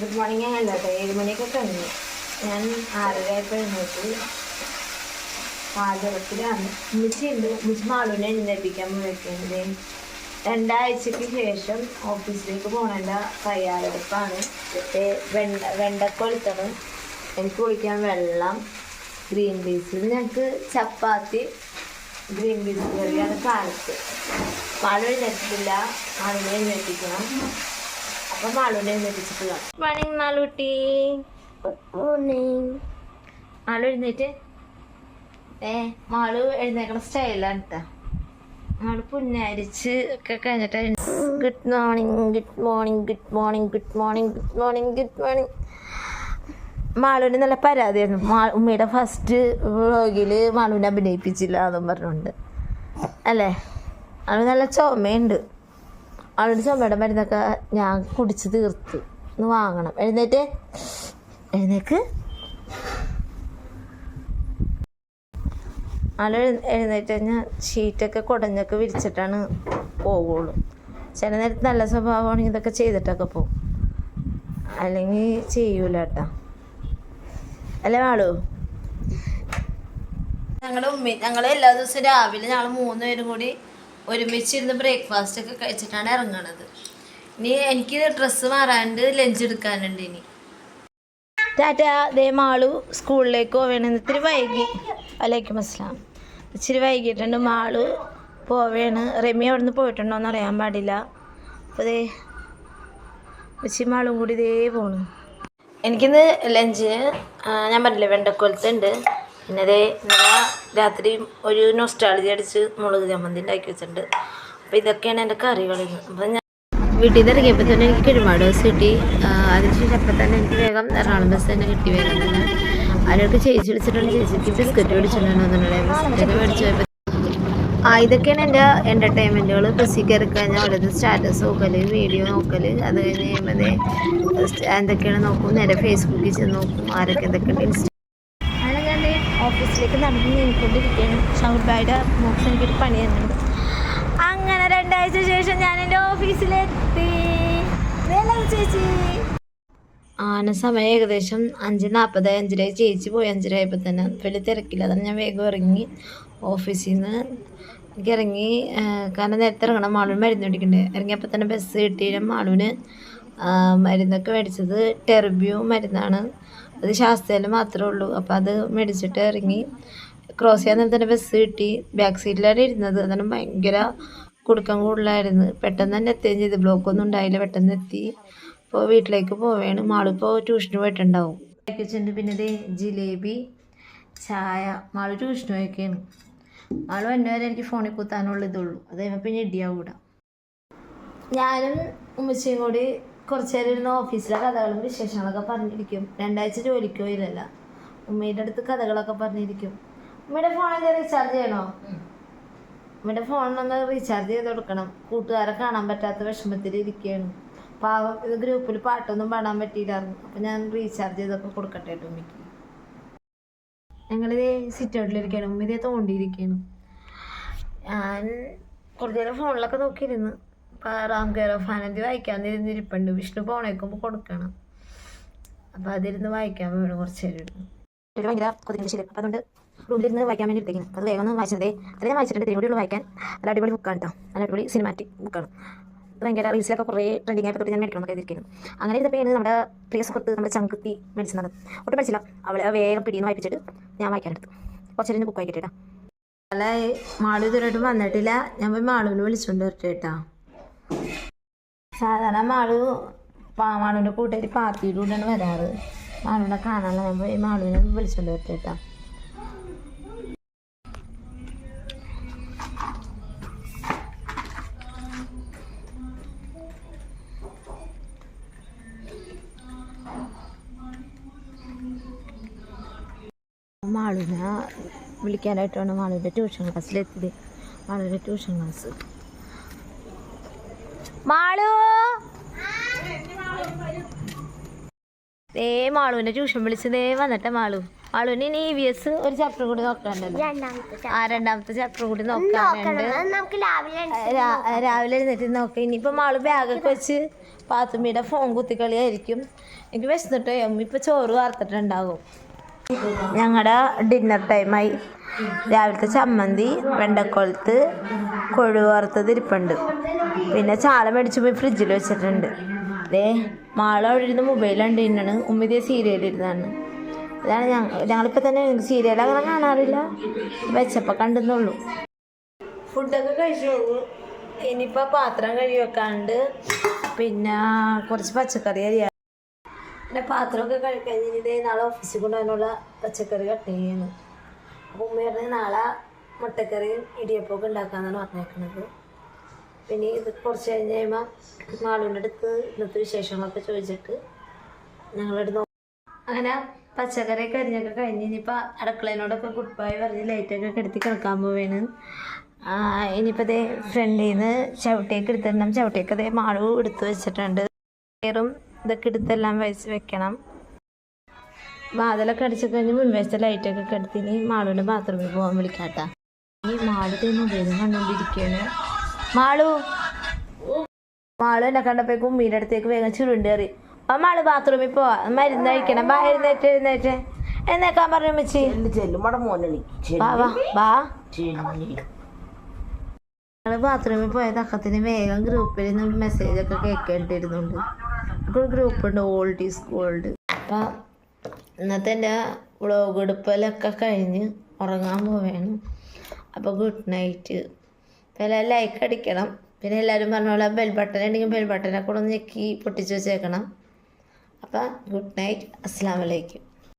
Good morning ഞാൻ കേട്ടോ ഏഴ് മണിയൊക്കെ കഴിഞ്ഞു ഞാൻ ആറര ആയപ്പോൾ എഴുന്നേറ്റ് പാചകത്തിലാണ് ഉമ്മച്ചിയുണ്ട് ഉമ്മച്ചി മാളൂനെ എഴുന്നേൽപ്പിക്കാൻ വിളിക്കുന്നത്. രണ്ടാഴ്ചക്ക് ശേഷം ഓഫീസിലേക്ക് പോകേണ്ട തയ്യാറെടുപ്പാണ്. വെണ്ട വെണ്ടക്ക ഒളിത്തണം എനിക്ക് കുളിക്കാൻ വെള്ളം ഗ്രീൻ പീസ്. ഞങ്ങൾക്ക് ചപ്പാത്തി ഗ്രീൻ പീസ് കറിയാണ് കാലത്ത് പാലും എഴുന്നേറ്റിട്ടില്ല ആളിനെ എഴുന്നേൽപ്പിക്കണം അപ്പം മാളുവിനെ എഴുന്നേൽപ്പിച്ചിട്ട് കാണാം മോർണിംഗ് മാളൂട്ടി. മാളു എഴുന്നേറ്റ്. ഏ മാളു എഴുന്നേക്കണ സ്റ്റൈലാണ് കേട്ടോ മാളു പുന്നാരിച്ച് ഒക്കെ കഴിഞ്ഞിട്ട് good morning good morning good morning good morning good morning good morning മാളുവിന് നല്ല പരാതിയായിരുന്നു. മാ ഉമ്മയുടെ ഫസ്റ്റ് വ്ളോഗിൽ മാളുവിനെ അഭിനയിപ്പിച്ചില്ല എന്നും പറഞ്ഞുകൊണ്ട് അല്ലേ? അവന് നല്ല ചുമയുണ്ട്. അവളുടെ ചുമയുടെ മരുന്നൊക്കെ ഞാൻ കുടിച്ച് തീർത്ത്. ഒന്ന് വാങ്ങണം. എഴുന്നേറ്റ്. എഴുന്നേക്ക്. അവൾ എഴുന്നേറ്റ് കഴിഞ്ഞാൽ ഷീറ്റൊക്കെ കുടഞ്ഞൊക്കെ വിരിച്ചിട്ടാണ് പോവുള്ളൂ. ചില നേരത്ത് നല്ല സ്വഭാവമാണെങ്കിൽ ഇതൊക്കെ ചെയ്തിട്ടൊക്കെ പോകും അല്ലെങ്കിൽ ചെയ്യൂല കേട്ടോ അല്ലേ വാളു ഞങ്ങളുടെ ഉമ്മി ഞങ്ങൾ എല്ലാ ദിവസവും രാവിലെ ഞങ്ങൾ മൂന്ന് പേരും കൂടി ഒരുമിച്ചിരുന്ന് ബ്രേക്ക്ഫാസ്റ്റ് ഒക്കെ കഴിച്ചിട്ടാണ് ഇറങ്ങണത്. ഇനി എനിക്ക് ഡ്രസ്സ് മാറാണ്ട് ലഞ്ച് എടുക്കാനുണ്ട് ഇനി. ടാറ്റ ദേ മാളു സ്കൂളിലേക്ക് പോവേണ. ഇത്തിരി വൈകി. അലൈക്കും അസ്ലാം ഇച്ചിരി വൈകിട്ടുണ്ട് മാളു പോവേണ്. റെമി അവിടെ നിന്ന് പോയിട്ടുണ്ടോയെന്ന് അറിയാൻ പാടില്ല. അപ്പോൾ ദേ ഉച്ചി മാളും കൂടി ഇതേ പോണു. എനിക്കിന്ന് ലഞ്ചിന് ഞാൻ പറഞ്ഞില്ലേ വെണ്ടക്കൊലത്തുണ്ട്. പിന്നെ അതേ രാത്രി ഒരു നൊസ്റ്റാളജി അടിച്ച് മുളക് ചമ്മന്തി ഉണ്ടാക്കി വെച്ചിട്ടുണ്ട്. അപ്പോൾ ഇതൊക്കെയാണ് എന്റെ കറികൾ അപ്പോൾ ഞാൻ വീട്ടിൽ നിന്ന് ഇറങ്ങിയപ്പോൾ തന്നെ എനിക്ക് ഒരുപാട് ബസ് കിട്ടി. അതിനുശേഷം അപ്പം തന്നെ എനിക്ക് വേഗം എറണാകുളം ബസ് തന്നെ കിട്ടി വേഗം തന്നെ. ആരോടൊക്കെ ചേച്ചി വിളിച്ചിട്ടുണ്ട്? ചേച്ചിക്ക് ബിസ്ക്കറ്റ് മേടിച്ചിട്ടുണ്ടെന്നുണ്ടെങ്കിൽ ബിസ്ക്കറ്റ് മേടിച്ച് പോയപ്പോൾ ആ ഇതൊക്കെയാണ് എന്റെ എന്റർടൈൻമെന്റുകൾ ബസ്സിൽ കയറി കഴിഞ്ഞാൽ ഓരോരുത്തർ സ്റ്റാറ്റസ് നോക്കൽ വീഡിയോ നോക്കൽ അത് കഴിഞ്ഞ് കഴിയുമ്പോൾ എന്തൊക്കെയാണ് നോക്കും? നേരെ ഫേസ്ബുക്കിൽ ചെന്ന് നോക്കും. ആരൊക്കെ എന്തൊക്കെയുണ്ട്? ഇൻസ്റ്റ ഓഫീസിലേക്ക് നടന്ന് നീങ്ങിക്കൊണ്ടിരിക്കുകയാണ് ഷൗർബായുടെ മോക്സ് എനിക്കൊരു പണി തന്നുണ്ട് അങ്ങനെ രണ്ടാഴ്ച ശേഷം ഞാൻ എന്റെ ഓഫീസിലെത്തി. ചേച്ചി. ആന സമയം ഏകദേശം അഞ്ച് നാൽപ്പത് അഞ്ചര ചേച്ചി പോയി അഞ്ചര ആയപ്പോൾ തന്നെ വലിയ തിരക്കില്ല. അതാണ് ഞാൻ വേഗം ഇറങ്ങി ഓഫീസിൽ നിന്ന് എനിക്ക് ഇറങ്ങി കാരണം നേരത്തെ ഇറങ്ങണം. മാളുവിന് മരുന്ന് പിടിക്കണ്ടേ ഇറങ്ങിയപ്പോൾ തന്നെ ബസ് കിട്ടിയ മാളുവിന് ആ, മരുന്നൊക്കെ മേടിച്ചത് ടെർബ്യൂ മരുന്നാണ്. അത് ശാസ്ത്രയിൽ മാത്രമേ ഉള്ളൂ. അപ്പോൾ അത് മേടിച്ചിട്ട് ഇറങ്ങി ക്രോസ് ചെയ്യാൻ നേരത്തെ തന്നെ ബസ് കിട്ടി. ബാക്ക് സീറ്റിലാണ് ഇരുന്നത്. അതാണ് ഭയങ്കര കുടുക്കം കൂടുതലായിരുന്നു. പെട്ടെന്ന് തന്നെ എത്തുകയും ചെയ്തു. ബ്ലോക്കൊന്നും ഉണ്ടായില്ല. പെട്ടെന്ന് എത്തി. ഇപ്പോൾ വീട്ടിലേക്ക് പോവുകയാണ്. മാളിപ്പോൾ ട്യൂഷന് പോയിട്ടുണ്ടാവും. വെച്ചിട്ടുണ്ട് പിന്നെ ദേ ജിലേബി ചായ. മാൾ ട്യൂഷന് പോയൊക്കെയാണ് മാൾ എന്നെ വരെ എനിക്ക് ഫോണിൽ കുത്താനുള്ള ഇതുള്ളൂ അത് കഴിയുമ്പോൾ പിന്നെ ഇടിയാവൂടാ ഞാനും ഉമ്മച്ചിയും കൂടി കുറച്ച് നേരം ഇരുന്ന് ഓഫീസിലെ കഥകളും വിശേഷങ്ങളൊക്കെ പറഞ്ഞിരിക്കും. രണ്ടാഴ്ച ജോലിക്ക് പോയില്ലല്ല ഉമ്മയുടെ അടുത്ത് കഥകളൊക്കെ പറഞ്ഞിരിക്കും. ഉമ്മയുടെ ഫോണൊക്കെ റീചാർജ് ചെയ്യണോ? ഉമ്മയുടെ ഫോണിനൊന്ന് റീചാർജ് ചെയ്ത് കൊടുക്കണം. കൂട്ടുകാരെ കാണാൻ പറ്റാത്ത വിഷമത്തിൽ ഇരിക്കുകയാണ്. പാവം ഇത് ഗ്രൂപ്പിൽ പാട്ടൊന്നും പാടാൻ പറ്റിയില്ലായിരുന്നു. അപ്പം ഞാൻ റീചാർജ് ചെയ്തൊക്കെ കൊടുക്കട്ടെ കേട്ടോ ഉമ്മയ്ക്ക്. ഞങ്ങളിതേ സിറ്റ് ഔട്ടിലിരിക്കുകയാണ് ഉമ്മ ഇതേ തോണ്ടിയിരിക്കുകയാണ്. ഞാൻ കുറച്ച് നേരം ഫോണിലൊക്കെ നോക്കിയിരുന്നു. റാം കെയർ ഓഫ് ആനന്ദി വായിക്കാൻ ഇരുന്നിരിപ്പുണ്ട് വിഷ്ണു പോണേക്കുമ്പോൾ കൊടുക്കണം. അപ്പോൾ അതിരുന്ന് വായിക്കാൻ വേണം കുറച്ച് നേരം ഇരുന്ന്. ഒരു ഭയങ്കര കൊതിക്കുന്ന ശരി അപ്പോൾ അതുകൊണ്ട് റൂമിലിരുന്ന് വായിക്കാൻ വേണ്ടി എടുത്തേക്കും അത് വേഗം ഒന്ന് വായിച്ചതേ അത്രയും വായിച്ചിട്ടുണ്ട്. ഇത്രയും കൂടി വായിക്കാൻ. നല്ല അടിപൊളി ബുക്കാണ് കേട്ടോ നല്ല അടിപൊളി സിനിമാറ്റിക് ബുക്കാണ് ഭയങ്കര റീൽസിലൊക്കെ കുറേ ട്രെൻഡിങ് ആയിട്ട് തൊട്ട് ഞാൻ മേടിക്കണം എന്നൊക്കെ ഇരിക്കുന്നു അങ്ങനെ ഇരുന്നപ്പോൾ നമ്മുടെ പ്രിയ സുഹൃത്ത് നമ്മുടെ ചങ്കുത്തി മേടിച്ചത്. ഒട്ടും പഠിച്ചില്ല അവളെ വേഗം പിടിയെന്ന് വായിപ്പിച്ചിട്ട് ഞാൻ വായിക്കാൻ എടുത്തു. കുറച്ച് നേരം ബുക്ക് വായിക്കട്ടെ കേട്ടോ അല്ല മാളു ഇതുവരെയായിട്ടും വന്നിട്ടില്ല. ഞാൻ പോയി മാളുവിനെ വിളിച്ചുകൊണ്ട് വരട്ടെ കേട്ടോ സാധാരണ മാളു മാളുവിന്റെ കൂട്ടുകാർ പാത്തിയുടെ കൂടെയാണ് വരാറ്. മാളുവിനെ കാണാൻ പോയി മാളുവിനെ വിളിച്ചുകൊണ്ട് വരട്ടെ മാളുവിനെ വിളിക്കാനായിട്ടാണ് മാളുവിന്റെ ട്യൂഷൻ ക്ലാസ്സിലെത്തിയത്. മാളുവിന്റെ ട്യൂഷൻ ക്ലാസ്. മാളു? ദേ മാളുവിനെ ട്യൂഷൻ വിളിച്ച് ദേ വന്നിട്ടെ മാളു. മാളുവിന് ഇനി ഇ വി എസ് ഒരു ചാപ്റ്റർ കൂടി നോക്കാണ്ടല്ലോ രണ്ടാമത്തെ ആ രണ്ടാമത്തെ ചാപ്റ്റർ കൂടി നോക്കാനുണ്ട്. രാവിലെ എഴുന്നേറ്റ് നോക്കാം. ഇനിയിപ്പോ മാളു ബാഗൊക്കെ വെച്ച് പാത്തുമ്മിയുടെ ഫോൺ കുത്തിക്കളിയായിരിക്കും. എനിക്ക് വിശന്നിട്ടോ? അമ്മ ഇപ്പൊ ചോറ് വാർത്തിട്ടുണ്ടാകും ഞങ്ങളുടെ ഡിന്നർ ടൈമായി രാവിലത്തെ ചമ്മന്തി വെണ്ടക്കൊളുത്ത് കൊഴു വറുത്തത് ഇരിപ്പുണ്ട്. പിന്നെ ചാല മേടിച്ച് പോയി ഫ്രിഡ്ജിൽ വെച്ചിട്ടുണ്ട്. ദേ മാള അവിടെ ഇരുന്ന് മൊബൈലുണ്ട് ഇന്നാണ് ഉമ്മിതേ സീരിയൽ ഇരുന്നാണ് അതാണ് ഞങ്ങൾ ഞങ്ങളിപ്പോൾ തന്നെ സീരിയൽ അങ്ങനെ കാണാറില്ല. വെച്ചപ്പോൾ കണ്ടെന്നുള്ളൂ ഫുഡൊക്കെ കഴിച്ചോളൂ. ഇനിയിപ്പോൾ പാത്രം കഴുകി വെക്കാണ്ട് പിന്നെ കുറച്ച് പച്ചക്കറി അറിയാം പിന്നെ പാത്രമൊക്കെ കഴിക്കഴിഞ്ഞിട്ട് നാളെ ഓഫീസിൽ കൊണ്ടുപോകാനുള്ള പച്ചക്കറി കട്ട് ചെയ്യുന്നു അപ്പോൾ ഉമ്മ നാളെ മുട്ടക്കറിയും ഇടിയപ്പമൊക്കെ ഉണ്ടാക്കാമെന്നാണ് പറഞ്ഞേക്കണത്. പിന്നെ ഇത് കുറച്ച് കഴിഞ്ഞ് കഴിയുമ്പോൾ മാളുവിന്റെ അടുത്ത് ഇന്നത്തെ വിശേഷങ്ങളൊക്കെ ചോദിച്ചിട്ട് ഞങ്ങളെടുത്ത് അങ്ങനെ പച്ചക്കറി കരിഞ്ഞൊക്കെ കഴിഞ്ഞ് ഇനിയിപ്പോൾ അടുക്കളേനോടൊക്കെ ഗുഡ് ബൈ പറഞ്ഞ് ലൈറ്റൊക്കെ കെടുത്തി കിടക്കാൻ പോവേണ്. ഇനിയിപ്പോൾ ദേ ഫ്രണ്ടിൽ നിന്ന് ചവിട്ടിയൊക്കെ എടുത്തിടണം. ചവിട്ടിയൊക്കെ ദേ മാളു എടുത്ത് വെച്ചിട്ടുണ്ട്. കയറും ഇതൊക്കെ എടുത്തെല്ലാം വെച്ച് വെക്കണം. വാതിലൊക്കെ അടിച്ചു കഴിഞ്ഞ് മുൻവശത്തെ ലൈറ്റൊക്കെ ഇനി മാളുവിന്റെ ബാത്റൂമിൽ പോകാൻ വിളിക്കാട്ടാ. ഈ മാളു ദേ മൊബൈലും കണ്ടുകൊണ്ടിരിക്കുകയാണ് മാളു. മാളു എന്നെ കണ്ടപ്പോഴേക്കും ഉമ്മീന്റെ അടുത്തേക്ക് വേഗം ചുരുണ്ടേറി. ആ മാൾ ബാത്റൂമിൽ പോവാ. മരുന്ന് കഴിക്കണം ബാ എഴുന്നേറ്റ് എഴുന്നേറ്റ്. എന്നേക്കാൻ പറഞ്ഞു മച്ചി ഞങ്ങൾ ബാത്റൂമിൽ പോയ തക്കത്തിന് വേഗം ഗ്രൂപ്പിൽ നിന്ന് മെസ്സേജ് ഒക്കെ കേൾക്കേണ്ടിരുന്നുണ്ട് ഇപ്പോൾ ഗ്രൂപ്പ് ഉണ്ട് ഓൾഡ് ഈസ് ഗോൾഡ് അപ്പം ഇന്നത്തെ എന്റെ വ്ളോഗ് എടുപ്പലൊക്കെ കഴിഞ്ഞ് ഉറങ്ങാൻ പോവേണം. അപ്പോൾ ഗുഡ് നൈറ്റ് എല്ലാവരും ലൈക്ക് അടിക്കണം. പിന്നെ എല്ലാവരും പറഞ്ഞ പോലെ ബെൽ ബട്ടൺ ഉണ്ടെങ്കിൽ ബെൽ ബട്ടനെ കൂടെ ഒന്ന് ഞെക്കി പൊട്ടിച്ച് വെച്ചേക്കണം. അപ്പം ഗുഡ് നൈറ്റ് അസ്സാം വലൈക്കും